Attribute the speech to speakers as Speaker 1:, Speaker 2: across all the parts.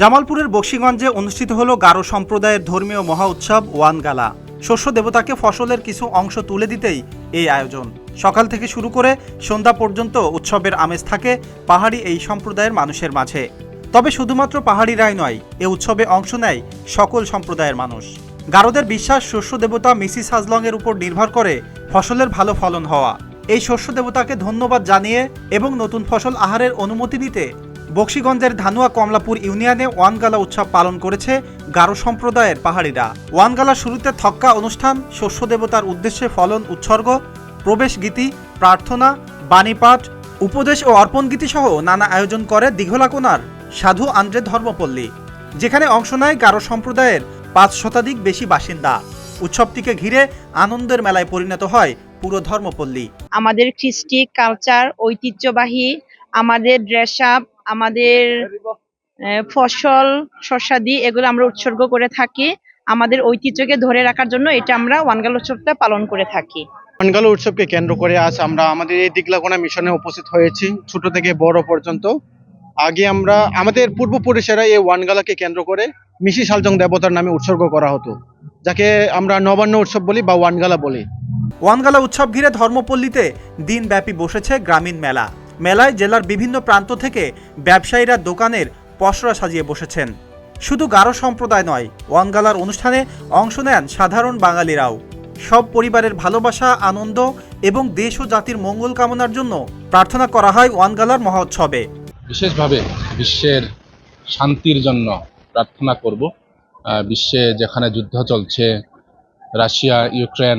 Speaker 1: জামালপুরের বক্সিগঞ্জে অনুষ্ঠিত হলো গারো সম্প্রদায়ের ধর্মীয় মহা উৎসব ওয়ান গালা। শস্য দেবতাকে ফসলের কিছু অংশ তুলে দিতেই এই আয়োজন। সকাল থেকে শুরু করে সন্ধ্যা পর্যন্ত উৎসবের আমেজ থাকে পাহাড়ি এই সম্প্রদায়ের মানুষের মাঝে। তবে শুধুমাত্র পাহাড়িরাই নয়, এ উৎসবে অংশ নেয় সকল সম্প্রদায়ের মানুষ। গারোদের বিশ্বাস শস্য দেবতা মিসিস এর উপর নির্ভর করে ফসলের ভালো ফলন হওয়া। এই শস্য দেবতাকে ধন্যবাদ জানিয়ে এবং নতুন ফসল আহারের অনুমতি দিতে বক্সিগঞ্জের ধানুয়া কমলাপুর ইউনিয়নে ওয়ানগালা উৎসব পালন করেছে গারো সম্প্রদায়ের পাহাড়িরা। ওয়ানগালা শুরুতে থক্কা অনুষ্ঠান, শস্য দেবতার উদ্দেশ্যে ফলন, উৎসর্গ প্রবেশ গীতি প্রার্থনা, বাণীপাঠ, উপদেশ ও অর্পণ গীতি সহ নানা আয়োজন করে দীঘলাকোনার সাধু আন্দ্রে ধর্মপল্লী, যেখানে অংশ নেয় গারো সম্প্রদায়ের পাঁচ শতাধিক বেশি বাসিন্দা। উৎসবটিকে ঘিরে আনন্দের মেলায় পরিণত হয় পুরো ধর্মপল্লী।
Speaker 2: আমাদের কৃষ্টি কালচার ঐতিহ্যবাহী, আমাদের ড্রেস আপ আমাদের ফসল শস্যাদি এগুলো আমরা উৎসর্গ করে থাকি। আমাদের ঐতিহ্যকে ধরে রাখার জন্য এটা আমরা ওয়ানগাল উৎসবটা পালন করে থাকি।
Speaker 3: ওয়ানগালা উৎসবকে কেন্দ্র করে আজ আমরা আমাদের এই দিগলাগোনা মিশনে উপস্থিত হয়েছি ছোট থেকে বড় পর্যন্ত। আগে আমরা আমাদের পূর্বপুরুষেরা এই ওয়ানগালাকে কেন্দ্র করে মিশি সালজং দেবতার নামে উৎসর্গ করা হতো যাকে আমরা নবান্ন উৎসব বলি বা ওয়ানগালা বলি।
Speaker 1: ওয়ানগালা উৎসব ঘিরে ধর্মপল্লীতে দিনব্যাপী বসেছে গ্রামীণ মেলা। মেলায় জেলার বিভিন্ন প্রান্ত থেকে ব্যবসায়ীরা দোকানের পসরা সাজিয়ে বসেছেন। শুধু গারো সম্প্রদায় নয় ওয়ানগালার অনুষ্ঠানে অংশ নেন সাধারণ বাঙালিরাও। সব পরিবারের ভালোবাসা, আনন্দ এবং দেশ ও জাতির মঙ্গল কামনার জন্য প্রার্থনা করা হয় ওয়ানগালার মহোৎসবে।
Speaker 4: বিশেষভাবে বিশ্বের শান্তির জন্য প্রার্থনা করব। বিশ্বে যেখানে যুদ্ধ চলছে, রাশিয়া, ইউক্রেন,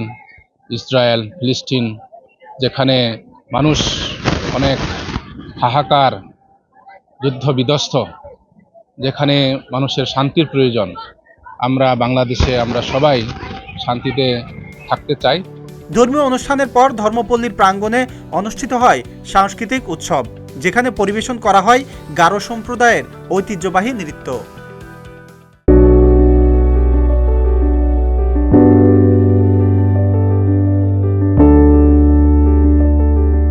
Speaker 4: ইসরায়েল, ফিলিস্তিন, যেখানে মানুষ অনেক হাহাকার যুদ্ধ বিধ্বস্ত যেখানে মানুষের শান্তির প্রয়োজন। আমরা বাংলাদেশে আমরা সবাই শান্তিতে থাকতে চাই।
Speaker 1: ধর্মীয় অনুষ্ঠানের পর ধর্মপল্লীর প্রাঙ্গণে অনুষ্ঠিত হয় সাংস্কৃতিক উৎসব, যেখানে পরিবেশন করা হয় গারো সম্প্রদায়ের ঐতিহ্যবাহী নৃত্য।